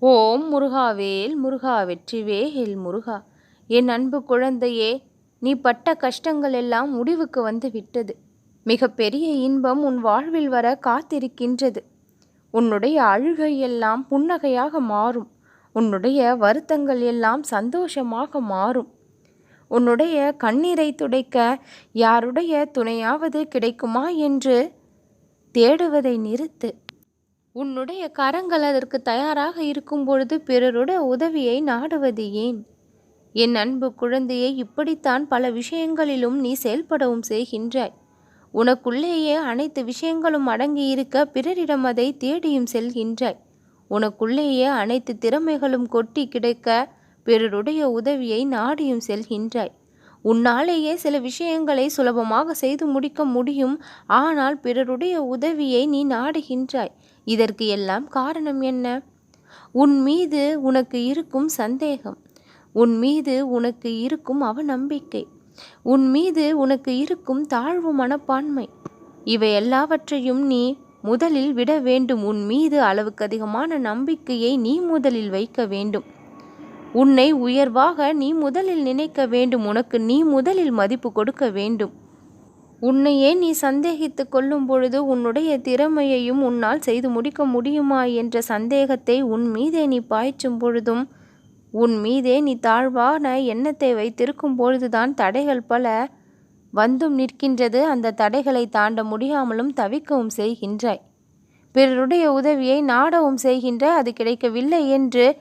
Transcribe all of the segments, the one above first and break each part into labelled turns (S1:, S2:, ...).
S1: ஓம் முருகாவேல் முருகா வெற்றிவேல் முருகா. என் அன்பு குழந்தையே நீ பட்ட கஷ்டங்கள் எல்லாம் முடிவுக்கு வந்து விட்டது. மிகப்பெரிய இன்பம் உன் வாழ்வில் வர காத்திருக்கின்றது. உன்னுடைய அழுகை எல்லாம் புன்னகையாக மாறும். உன்னுடைய வருத்தங்கள் எல்லாம் சந்தோஷமாக மாறும். உன்னுடைய கண்ணீரை துடைக்க யாருடைய துணையாவது கிடைக்குமா என்று தேடுவதை நிறுத்து. உன்னுடைய கரங்கள் அதற்கு தயாராக இருக்கும் பொழுது பிறருடைய உதவியை நாடுவது ஏன்? என் அன்பு குழந்தையை இப்படித்தான் பல விஷயங்களிலும் நீ செயல்படவும் செய்கின்றாய். உனக்குள்ளேயே அனைத்து விஷயங்களும் அடங்கியிருக்க பிறரிடம் அதை தேடியும் செல்கின்றாய். உனக்குள்ளேயே அனைத்து திறமைகளும் கொட்டி கிடைக்க பிறருடைய உதவியை நாடியும் செல்கின்றாய். உன்னாலேயே சில விஷயங்களை சுலபமாக செய்து முடிக்க முடியும். ஆனால் பிறருடைய உதவியை நீ நாடுகின்றாய். இதற்கு எல்லாம் காரணம் என்ன? உன் மீது உனக்கு இருக்கும் சந்தேகம். உன் மீது உனக்கு இருக்கும் அவநம்பிக்கை. உன் மீது உனக்கு இருக்கும் தாழ்வு மனப்பான்மை. இவை எல்லாவற்றையும் நீ முதலில் விட வேண்டும். உன் மீது அளவுக்கு அதிகமான நம்பிக்கையை நீ முதலில் வைக்க வேண்டும். உன்னை உயர்வாக நீ முதலில் நினைக்க வேண்டும். உனக்கு நீ முதலில் மதிப்பு கொடுக்க வேண்டும். உன்னையே நீ சந்தேகித்து கொள்ளும் பொழுது உன்னுடைய திறமையையும் உன்னால் செய்து முடிக்க முடியுமா என்ற சந்தேகத்தை உன் மீதே நீ பாய்ச்சும் பொழுதும் உன் மீதே நீ தாழ்வான எண்ணத்தை வைத்திருக்கும் பொழுதுதான் தடைகள் பல வந்தும் நிற்கின்றது. அந்த தடைகளை தாண்ட முடியாமலும் தவிக்கவும் செய்கின்றாய். பிறருடைய உதவியை நாடவும் செய்கின்ற அது கிடைக்கவில்லை என்று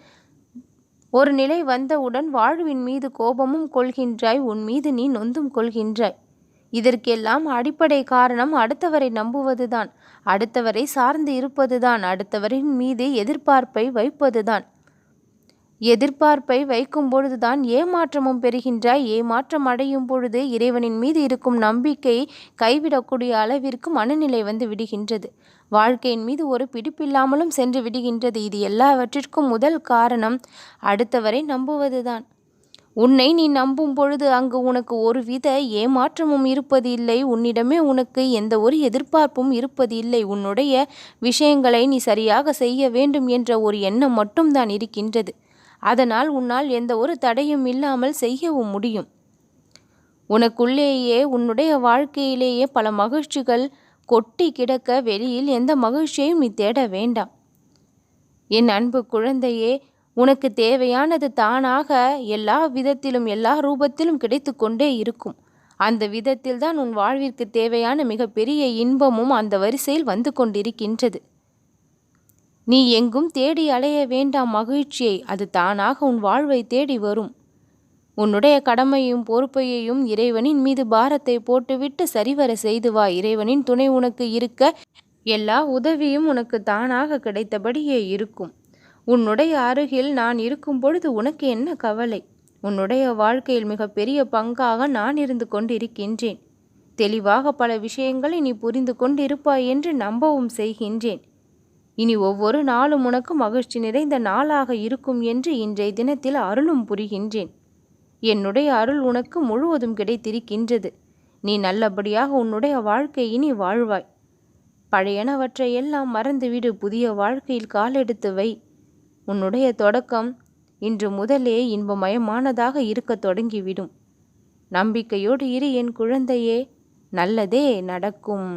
S1: ஒரு நிலை வந்தவுடன் வாழ்வின் மீது கோபமும் கொள்கின்றாய் உன் மீது நீ நொந்தும் கொள்கின்றாய். இதற்கெல்லாம் அடிப்படை காரணம் அடுத்தவரை நம்புவதுதான். அடுத்தவரை சார்ந்து இருப்பதுதான். அடுத்தவரின் மீது எதிர்பார்ப்பை வைப்பதுதான். எதிர்பார்ப்பை வைக்கும் பொழுதுதான் ஏமாற்றமும் பெறுகின்றாய். ஏமாற்றம் அடையும் பொழுது இறைவனின் மீது இருக்கும் நம்பிக்கை கைவிடக்கூடிய அளவிற்கு மனநிலை வந்து விடுகின்றது. வாழ்க்கையின் மீது ஒரு பிடிப்பில்லாமலும் சென்று விடுகின்றது. இது எல்லாவற்றிற்கும் முதல் காரணம் அடுத்தவரை நம்புவதுதான். உன்னை நீ நம்பும் பொழுது அங்கு உனக்கு ஒருவித ஏமாற்றமும் இருப்பது இல்லை உன்னிடமே உனக்கு எந்த ஒரு எதிர்பார்ப்பும் இருப்பது இல்லை உன்னுடைய விஷயங்களை நீ சரியாக செய்ய வேண்டும் என்ற ஒரு எண்ணம் மட்டும்தான் இருக்கின்றது. அதனால் உன்னால் எந்த ஒரு தடையும் இல்லாமல் செய்யவும் முடியும். உனக்குள்ளேயே உன்னுடைய வாழ்க்கையிலேயே பல மகிழ்ச்சிகள் கொட்டி கிடக்க வெளியில் எந்த மகிழ்ச்சியையும் நீ தேட வேண்டாம். என் அன்பு குழந்தையே உனக்கு தேவையானது தானாக எல்லா விதத்திலும் எல்லா ரூபத்திலும் கிடைத்து கொண்டே இருக்கும். அந்த விதத்தில் தான் உன் வாழ்விற்கு தேவையான மிகப்பெரிய இன்பமும் அந்த வரிசையில் வந்து கொண்டிருக்கின்றது. நீ எங்கும் தேடி அலைய வேண்டாம் மகிழ்ச்சியை அது தானாக உன் வாழ்வை தேடி வரும். உன்னுடைய கடமையும் பொறுப்பையையும் இறைவனின் மீது பாரத்தை போட்டுவிட்டு சரிவர செய்து வா. இறைவனின் துணை உனக்கு இருக்க எல்லா உதவியும் உனக்கு தானாக கிடைத்தபடியே இருக்கும். உன்னுடைய அருகில் நான் இருக்கும் பொழுது உனக்கு என்ன கவலை? உன்னுடைய வாழ்க்கையில் மிகப்பெரிய பங்காக நான் இருந்து கொண்டிருக்கின்றேன். தெளிவாக பல விஷயங்களை நீ புரிந்து கொண்டிருப்பாய் என்று நம்பவும் செய்கின்றேன். இனி ஒவ்வொரு நாளும் உனக்கு மகிழ்ச்சி நிறைந்த நாளாக இருக்கும் என்று இன்றைய தினத்தில் அருளும் புரிகின்றேன். என்னுடைய அருள் உனக்கு முழுவதும் கிடைத்திருக்கின்றது. நீ நல்லபடியாக உன்னுடைய வாழ்க்கை இனி வாழ்வாய். பழையனவற்றை எல்லாம் மறந்துவிடு புதிய வாழ்க்கையில் காலெடுத்து வை. உன்னுடைய தொடக்கம் இன்று முதலே இன்பமயமானதாக இருக்கத் தொடங்கிவிடும். நம்பிக்கையோடு இரு என் குழந்தையே நல்லதே நடக்கும்.